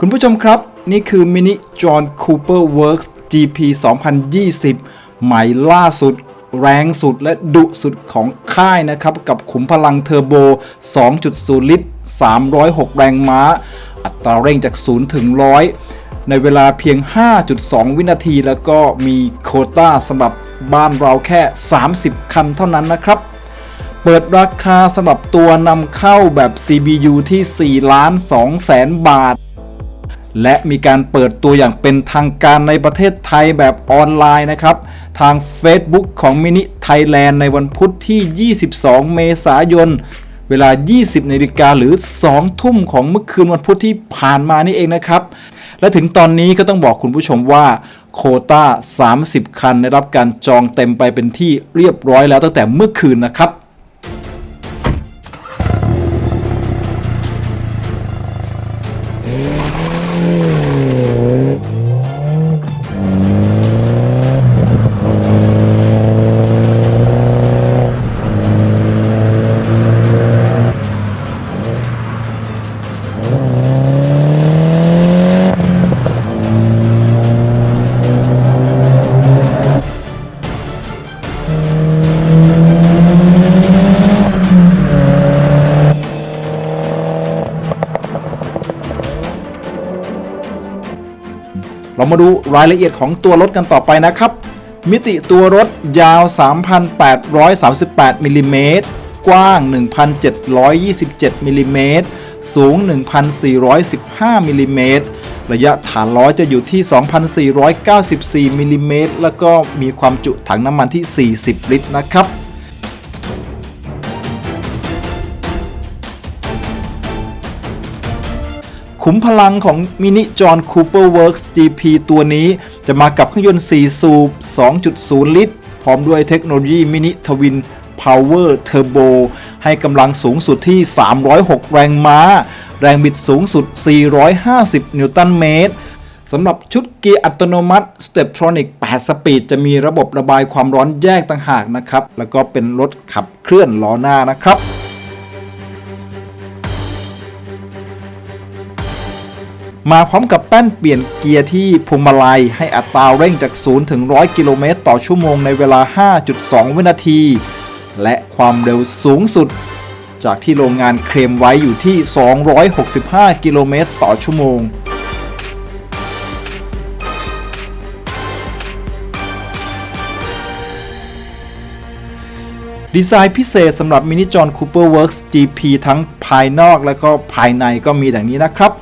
คุณผู้ชมครับนี่คือมินิจอห์นคูเปอร์เวิร์ GP 2020 ใหม่ล่าสุด แรงสุดและดุสุดของค่ายนะครับ กับขุมพลังเทอร์โบ 2.0 ลิตร 306 แรงม้า อัตราเร่งจาก 0 ถึง 100 ในเวลาเพียง 5.2 วินาที แล้วก็มีโคต้าสำหรับบ้านเราแค่ 30 คันเท่านั้นนะครับเปิดราคาสำหรับตัวนำเข้าแบบ CBU ที่ 4 ล้าน 2 แสนบาท และมีการเปิดตัวอย่างเป็นทางการในประเทศไทยแบบออนไลน์นะครับ ทาง Facebook ของมินิไทยแลนด์ในวันพุธที่ 22 เมษายน เวลา 20นาฬิกาหรือ 2 ทุ่มของเมื่อคืนวันพุธที่ผ่านมานี่เองนะครับ และถึงตอนนี้ก็ต้องบอกคุณผู้ชมว่าโคต้า 30 คันได้รับการจองเต็มไปเป็นที่เรียบร้อยแล้วตั้งแต่เมื่อคืนนะครับ เรามาดูรายละเอียดของตัวรถกันต่อไปนะครับ มิติตัวรถยาว 3,838มิลลิเมตรกว้าง 1,727มิลลิเมตรสูง 1,415มิลลิเมตรระยะฐานล้อจะอยู่ที่ 2,494มิลลิเมตรแล้วก็มีความจุถังน้ำมันที่ 40 ลิตรนะครับ ขุมพลังของมินิจอห์นคูเปอร์เวิร์กส์ GP ตัวนี้จะมากับเครื่องยนต์ 4 สูบ 2.0 ลิตร พร้อมด้วยเทคโนโลยีมินิทวินพาวเวอร์เทอร์โบให้กำลังสูงสุดที่ 306 แรงม้า แรงบิดสูงสุด 450 นิวตันเมตรสำหรับชุดเกียร์อัตโนมัติ Steptronic 8 สปีด จะมีระบบระบายความร้อนแยกต่างหากนะครับ แล้วก็เป็นรถขับเคลื่อนล้อหน้านะครับ มาพร้อมกับแป้นเปลี่ยนเกียร์ที่พวงมาลัยให้อัตราเร่งจาก 0 ถึง 100 กิโลเมตรต่อชั่วโมงในเวลา 5.2 วินาที และความเร็วสูงสุด จากที่โรงงานเคลมไว้อยู่ที่ 265 กิโลเมตรต่อชั่วโมงดีไซน์พิเศษสำหรับมินิจอนคูเปอร์เวิร์ GP ทั้งภายนอกและก็ภายในก็มีดังนี้นะครับ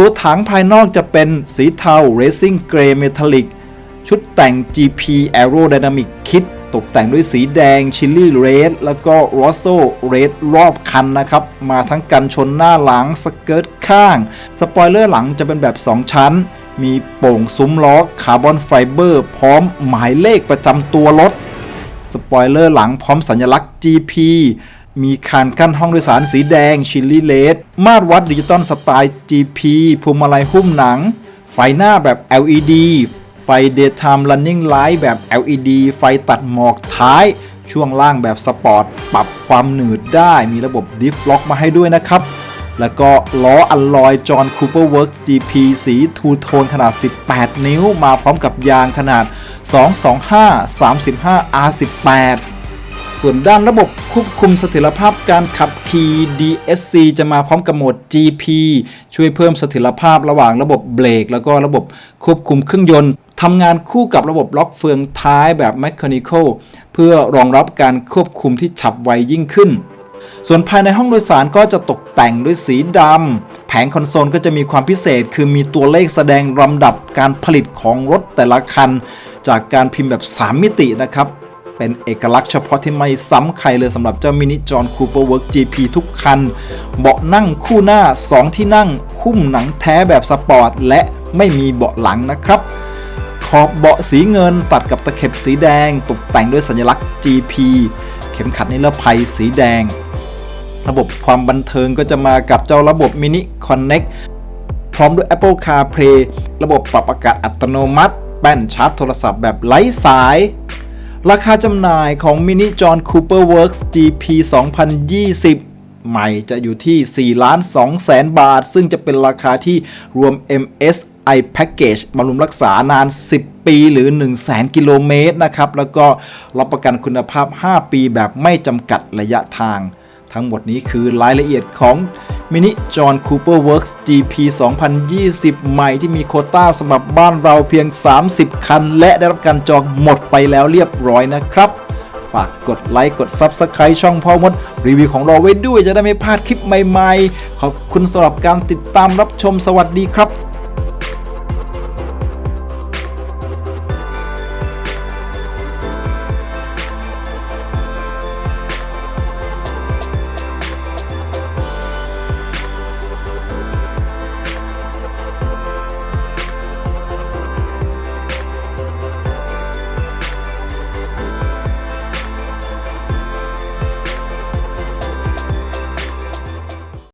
ตัวถังภายนอกจะเป็นสีเทา Racing Grey Metallic ชุดแต่ง GP Aerodynamic Kit ตกแต่งด้วยสีแดง Chili Red แล้วก็ Rosso Red รอบคันนะครับ มาทั้งกันชนหน้าหลัง สเกิร์ตข้าง สปอยเลอร์หลังจะเป็นแบบ 2 ชั้น มีโป่งซุ้มล้อคาร์บอนไฟเบอร์ พร้อมหมายเลขประจำตัวรถ สปอยเลอร์หลังพร้อมสัญลักษณ์ GP มีคานกั้นห้องโดยสารสีแดงชิลลี่เลดมาตรวัดดิจิตอลสไตล์ GP พวงมาลัยหุ้มหนัง ไฟหน้าแบบ LED ไฟ Daytime Running Light แบบ LED ไฟตัดหมอกท้าย ช่วงล่างแบบสปอร์ต ปรับความหนืดได้มีระบบดิฟล็อกมาให้ด้วยนะครับ แล้วก็ล้ออัลลอยจอห์นคูเปอร์เวิร์ GP สีทูโทนขนาด 18 นิ้ว มาพร้อมกับยางขนาด 225 35 R18 ส่วนด้านระบบควบคุมเสถียรภาพการขับขี่ DSC จะมาพร้อมกับโหมด GP ช่วยเพิ่มเสถียรภาพระหว่างระบบเบรก แล้วก็ระบบควบคุมเครื่องยนต์ทำงานคู่กับระบบล็อกเฟืองท้ายแบบ Mechanical เพื่อรองรับการควบคุมที่ฉับไวยิ่งขึ้น ส่วนภายในห้องโดยสารก็จะตกแต่งด้วยสีดำ แผงคอนโซลก็จะมีความพิเศษ คือมีตัวเลขแสดงลำดับการผลิตของรถแต่ละคัน จากการพิมพ์แบบ 3 มิตินะครับ เป็นเอกลักษณ์เฉพาะที่ไม่ซ้ำใครเลยสำหรับเจ้ามินิจอห์นคูเปอร์เวิร์ก GP ทุกคัน เบาะนั่งคู่หน้า 2 ที่นั่ง หุ้มหนังแท้แบบสปอร์ต และไม่มีเบาะหลังนะครับขอบเบาะสีเงินตัดกับตะเข็บสีแดง ตกแต่งด้วยสัญลักษณ์ GP เข็มขัดนิรภัยสีแดง ระบบความบันเทิงก็จะมากับเจ้าระบบ Mini Connect พร้อมด้วย Apple CarPlay ระบบปรับอากาศอัตโนมัติ แป้นชาร์จโทรศัพท์แบบไร้สาย ราคาจำหน่ายของ Mini John Cooper Works GP 2020 ใหม่จะอยู่ที่ 4 ล้าน2แสนบาท ซึ่งจะเป็นราคาที่รวม MSI Package บำรุงรักษานาน 10 ปีหรือ 1 0 0 0 0แกิโลเมตรนะครับ แล้วก็รับประกันคุณภาพ 5 ปีแบบไม่จำกัดระยะทาง ทั้งหมดนี้คือรายละเอียดของ มินิจอห์นคูเปอร์เวิร์กส์ GP 2020 ใหม่ที่มีโคต้าสำหรับบ้านเราเพียง 30 คัน และได้รับการจองหมดไปแล้วเรียบร้อยนะครับ ฝากกดไลค์กด Subscribe ช่องพ่อมด รีวิวของเราไว้ด้วยจะได้ไม่พลาดคลิปใหม่ๆ ขอบคุณสำหรับการติดตามรับชมสวัสดีครับ